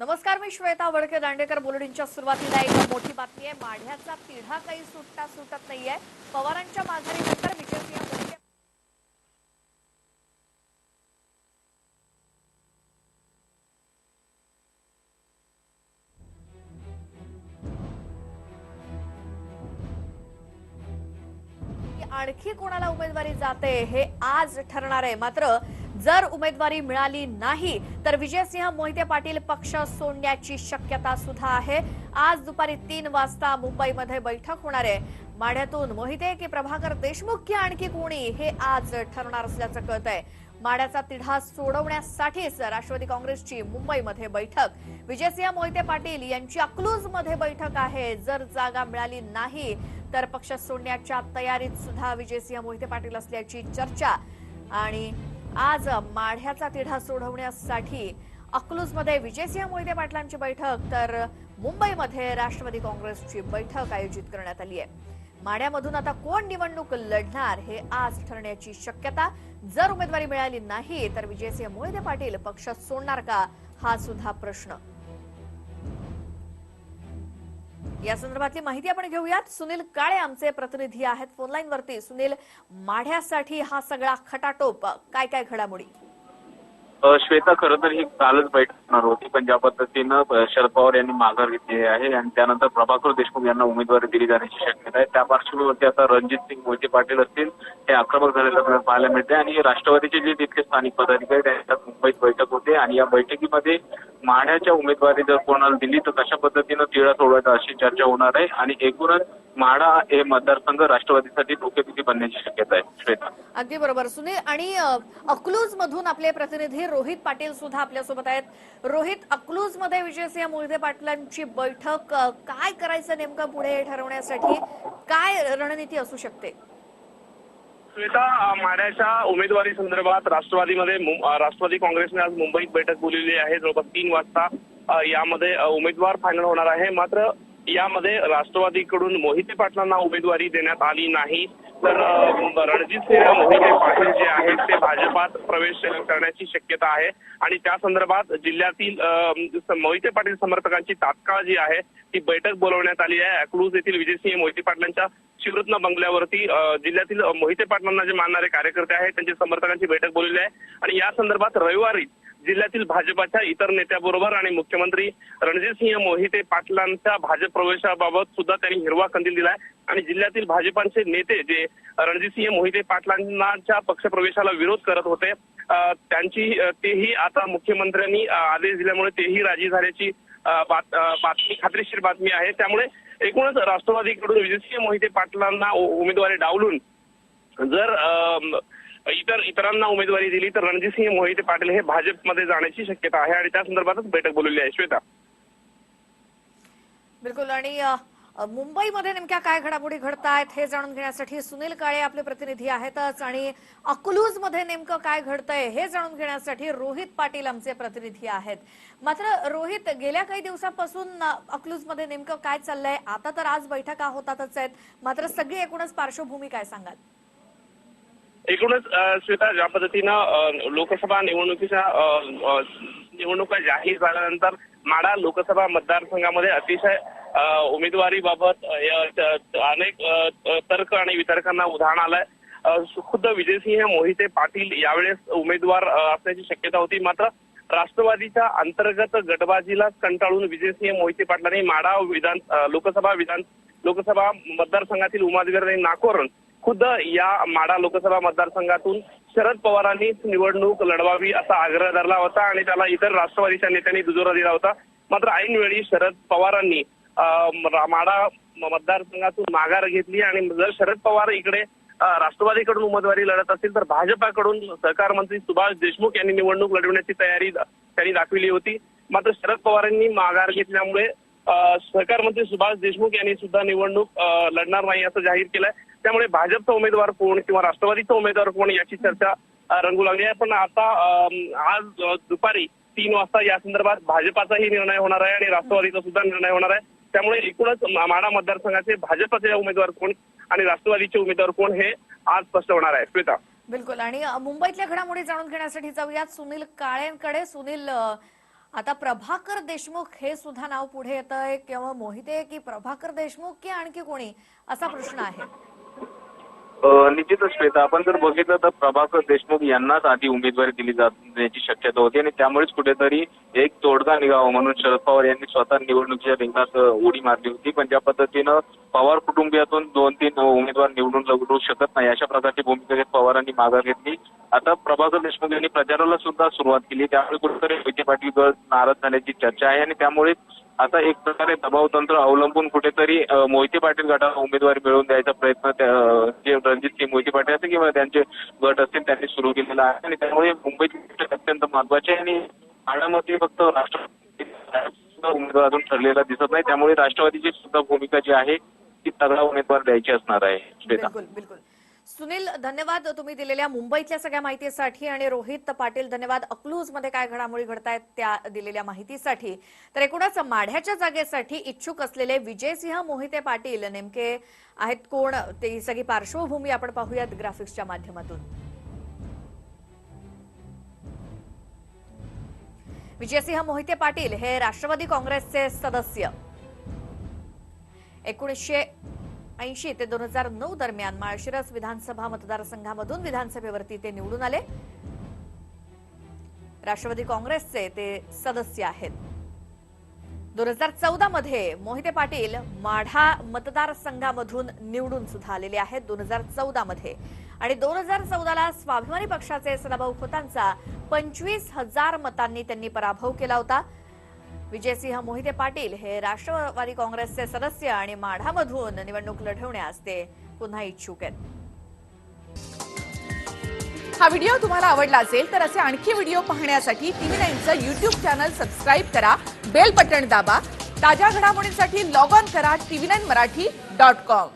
नमस्कार मी श्वेता वडके दांडेकर बुलेटिनच्या सुरुवातीला एक मोठी बातमी आहे. माढ्याचा तिढा काही सुटता सुटत नाहीये. पवारांच्या माघारीनंतर विजयसिंह मोहिते आणखी कोणाला उमेदवारी जाते हे आज ठरणार आहे. मात्र जर उमेदवारी मिळाली नाही तर विजयसिंह मोहिते पाटील पक्ष सोडण्याची शक्यता सुद्धा आहे. आज दुपारी तीन वाजता मुंबईमध्ये बैठक होणार आहे. माढ्यातून मोहिते की प्रभाकर देशमुख की आणखी कोणी हे आज ठरणार असल्याचं कळत आहे माढ्याचा तिढा सोडवण्यासाठीच राष्ट्रवादी काँग्रेसची मुंबईमध्ये बैठक. विजयसिंह मोहिते पाटील यांची अकलूजमध्ये बैठक आहे. जर जागा मिळाली नाही तर पक्ष सोडण्याच्या तयारीत सुद्धा विजयसिंह मोहिते पाटील असल्याची चर्चा. आणि आज माढ्याचा तिढा सोडवण्यासाठी अकलूजमध्ये विजयसिंह मोहिते पाटलांची बैठक तर मुंबईमध्ये राष्ट्रवादी काँग्रेसची बैठक आयोजित करण्यात आली आहे. माढ्यामधून आता कोण निवडणूक लढणार हे आज ठरण्याची शक्यता जर उमेदवारी मिळाली नाही तर विजयसिंह मोहिते पाटील पक्ष सोडणार का? हा सुद्धा प्रश्न. या संदर्भातली माहिती आपण घेऊयात. सुनील काळे आमचे प्रतिनिधी आहेत फोनलाईन वरती सुनील माढ्यासाठी हा सगळा खटाटोप काय काय घडामोडी? श्वेता खरं तर ही कालच बैठक होणार होती पण ज्या पद्धतीनं शरद पवार यांनी माघार घेतली आहे आणि त्यानंतर प्रभाकर देशमुख यांना उमेदवारी दिली जाण्याची शक्यता आहे. त्या पार्श्वभूमीवरती आता रणजित सिंग मोहिते पाटील असतील हे आक्रमक झालेलं आपल्याला पाहायला मिळते आणि राष्ट्रवादीचे जे तिथले स्थानिक पदाधिकारी त्यांच्यात मुंबईत बैठक होते. आणि या बैठकीमध्ये माढ्याच्या उमेदवारी जर कोणाला दिली तर कशा पद्धतीनं तिळा सोडवायचा अशी चर्चा होणार आहे? आणि एकूणच माढा हे मतदारसंघ राष्ट्रवादीसाठी डोकेदुखी बनण्याची शक्यता आहे. श्वेता. अगदी बरोबर. सुनील आणि अकलूज मधून आपले प्रतिनिधी रोहित पाटील सुद्धा आपल्यासोबत आहेत. रोहित अकलूजमध्ये विजयसिंह मोहिते पाटलांची बैठक काय करायचं नेमकं पुढे ठरवण्यासाठी? काय रणनीती असू शकते? श्वेता माड्याच्या उमेदवारी संदर्भात राष्ट्रवादीमध्ये राष्ट्रवादी काँग्रेसने आज मुंबईत बैठक बोलवली आहे. जवळपास तीन वाजता यामध्ये उमेदवार फायनल होणार आहे. मात्र यामध्ये राष्ट्रवादीकडून मोहिते पाटलांना उमेदवारी देण्यात आली नाही. तर रणजित सिंह मोहिते पाटील जे आहेत ते भाजपात प्रवेश करण्याची शक्यता आहे. आणि त्या संदर्भात जिल्ह्यातील मोहिते पाटील समर्थकांची तात्काळ जी आहे ती बैठक बोलवण्यात आली आहे. अकलूज येथील विजयसिंह मोहिते पाटलांच्या शिवरत्न बंगल्यावरती जिल्ह्यातील मोहिते पाटलांना जे मानणारे कार्यकर्ते आहेत त्यांच्या समर्थकांची बैठक बोललेली आहे. आणि या संदर्भात रविवारी जिल्ह्यातील भाजपाच्या इतर नेत्याबरोबर आणि मुख्यमंत्री रणजितसिंह मोहिते पाटलांच्या भाजप प्रवेशाबाबत सुद्धा त्यांनी हिरवा कंदील दिलाय आणि जिल्ह्यातील भाजपांचे नेते जे रणजितसिंह मोहिते पाटलांच्या पक्षप्रवेशाला विरोध करत होते त्यांची तेही आता मुख्यमंत्र्यांनी आदेश दिल्यामुळे तेही राजी झाल्याची बातमी खात्रीशीर बातमी आहे. त्यामुळे एकूणच राष्ट्रवादीकडून विजयसिंह मोहिते पाटलांना उमेदवारी डावलून जर इतर इतरांना उमेदवारी दिली तर रणजितसिंह मोहिते पाटील हे भाजपमध्ये जाण्याची शक्यता आहे आणि त्या संदर्भातच बैठक बोलवली आहे. श्वेता. बिलकुल. आणि मुंबईमध्ये नेमक्या काय घडामोडी घडतायत हे जाणून घेण्यासाठी सुनील काळे आपले प्रतिनिधी आहेतच आणि अकलूजमध्ये नेमकं काय घडतंय हे जाणून घेण्यासाठी रोहित पाटील आमचे प्रतिनिधी आहेत. मात्र रोहित गेल्या काही दिवसापासून अकलूजमध्ये नेमकं काय चाललंय? आता तर आज बैठका होतातच आहेत. मात्र सगळी एकूणच पार्श्वभूमी काय सांगाल? एकूणच श्वेता ज्या पद्धतीनं लोकसभा निवडणुकीच्या निवडणुका जाहीर झाल्यानंतर माडा लोकसभा मतदारसंघामध्ये अतिशय उमेदवारीबाबत अनेक तर्क आणि वितर्कांना उधाण आलंय. खुद्द विजयसिंह मोहिते पाटील यावेळेस उमेदवार असण्याची शक्यता होती. मात्र राष्ट्रवादीच्या अंतर्गत गटबाजीला कंटाळून विजयसिंह मोहिते पाटलांनी माडा विधान लोकसभा विधान लोकसभा मतदारसंघातील उमेदवारांनी नाकारून खुद्द या माडा लोकसभा मतदारसंघातून शरद पवारांनीच निवडणूक लढवावी असा आग्रह धरला होता आणि त्याला इतर राष्ट्रवादीच्या नेत्यांनी दुजोरा दिला होता. मात्र ऐनवेळी शरद पवारांनी माडा मतदारसंघातून माघार घेतली आणि जर शरद पवार इकडे राष्ट्रवादीकडून उमेदवारी लढत असतील तर भाजपाकडून सहकार मंत्री सुभाष देशमुख यांनी निवडणूक लढवण्याची तयारी त्यांनी दाखविली होती. मात्र शरद पवारांनी माघार घेतल्यामुळे सहकार मंत्री सुभाष देशमुख यांनी सुद्धा निवडणूक लढणार नाही असं जाहीर केलंय. त्यामुळे भाजपचा उमेदवार कोण किंवा राष्ट्रवादीचा उमेदवार कोण याची चर्चा रंगू लागली आहे. पण आता आज दुपारी तीन वाजता या संदर्भात भाजपाचाही निर्णय होणार आहे आणि राष्ट्रवादीचा सुद्धा निर्णय होणार आहे. त्यामुळे एकूणच मा- माढा मतदारसंघाचे भाजपचे उमेदवार कोण आणि राष्ट्रवादीचे उमेदवार कोण हे आज स्पष्ट होणार आहे. श्वेता बिलकुल. आणि मुंबईतल्या घडामोडी जाणून घेण्यासाठी जाऊयात. सुनील काळेंकडे. सुनील आता प्रभाकर देशमुख हे सुद्धा नाव पुढे येत आहे किंवा मोहिते की प्रभाकर देशमुख की आणखी कोणी? असा प्रश्न आहे. निश्चितच श्वेता आपण जर बघितलं तर प्रभाकर देशमुख यांनाच आधी उमेदवारी दिली जाण्याची शक्यता होती आणि त्यामुळेच कुठेतरी एक तोडगा निघावा म्हणून शरद पवार यांनी स्वतः निवडणुकीच्या रिंगणात उडी मारली होती. पण ज्या पद्धतीनं पवार कुटुंबियातून दोन तीन उमेदवार निवडून लढू शकत नाही अशा प्रकारची भूमिका घेत पवारांनी माघार घेतली. आता प्रभाकर देशमुख यांनी प्रचाराला सुद्धा सुरुवात केली. त्यामुळे कुठेतरी मोहिते पाटील गट नाराज झाल्याची चर्चा आहे आणि त्यामुळे आता एक प्रकारे दबाव तंत्र अवलंबून कुठेतरी मोहिते पाटील गटाला उमेदवारी मिळवून द्यायचा प्रयत्न जे रणजित सिंह मोहिते पाटील असतील किंवा त्यांचे गट असतील त्यांनी सुरू केलेला आहे. आणि त्यामुळे मुंबईची गोष्ट अत्यंत महत्वाची आहे. आणि ठाण्यामध्ये फक्त राष्ट्रवादी उमेदवार अजून ठरलेला दिसत नाही. त्यामुळे राष्ट्रवादीची सुद्धा भूमिका जी आहे ती तगडा उमेदवार द्यायची असणार आहे. श्वेता. बिलकुल बिलकुल. सुनील धन्यवाद तुम्ही दिलेल्या मुंबईतल्या सगळ्या माहितीसाठी आणि रोहित पाटील धन्यवाद. अकलूजमध्ये काय घडामोडी घडतायत त्या दिलेल्या माहितीसाठी. तर एकूणच माढ्याच्या जागेसाठी इच्छुक असलेले विजयसिंह मोहिते पाटील नेमके आहेत कोण? ते सगळी पार्श्वभूमी आपण पाहूयात ग्राफिक्सच्या माध्यमातून. विजयसिंह मोहिते पाटील हे राष्ट्रवादी काँग्रेसचे सदस्य. एकोणीसशे ऐंशी ते दोन हजार नऊ दरम्यान माळशिरस विधानसभा मतदारसंघामधून विधानसभेवरती ते निवडून आले. राष्ट्रवादी काँग्रेसचे ते सदस्य आहेत. दोन हजार चौदा मध्ये मोहिते पाटील माढा मतदारसंघामधून निवडून सुद्धा आलेले आहेत दोन हजार चौदा मध्ये. आणि दोन हजार चौदाला स्वाभिमानी पक्षाचे सदाभाऊ खोतांचा पंचवीस हजार मतांनी त्यांनी पराभव केला होता. विजयसिंह मोहिते पाटील हे राष्ट्रवादी काँग्रेसचे सदस्य आणि माढामधून निवडणूक लढवण्यास ते पुन्हा इच्छुक आहेत. हा व्हिडिओ तुम्हाला आवडला असेल तर असे आणखी व्हिडिओ पाहण्यासाठी टीव्ही नाईनचं युट्यूब चॅनल सबस्क्राईब करा बेल बटन दाबा ताज्या घडामोडींसाठी लॉग ऑन करा TV nine Marathi dot com.